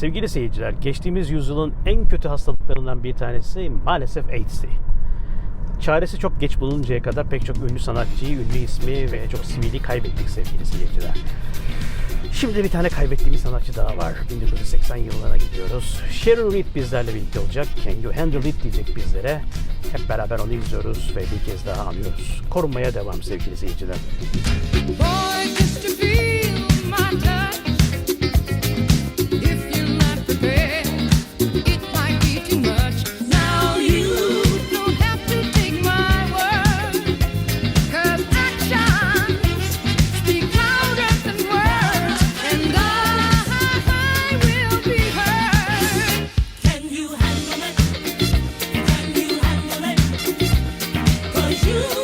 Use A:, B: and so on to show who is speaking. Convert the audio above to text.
A: Sevgili seyirciler, geçtiğimiz yüzyılın en kötü hastalıklarından bir tanesi maalesef AIDS'ti. Çaresi çok geç bulununcaya kadar pek çok ünlü sanatçıyı, ünlü ismi ve çok sivili kaybettik sevgili seyirciler. Şimdi bir tane kaybettiğimiz sanatçı daha var. 1980 yıllara gidiyoruz. Sharon Reed bizlerle birlikte olacak. Can you handle it diyecek bizlere. Hep beraber onu izliyoruz ve bir kez daha anlıyoruz. Korunmaya devam sevgili seyirciler.
B: Boy, you.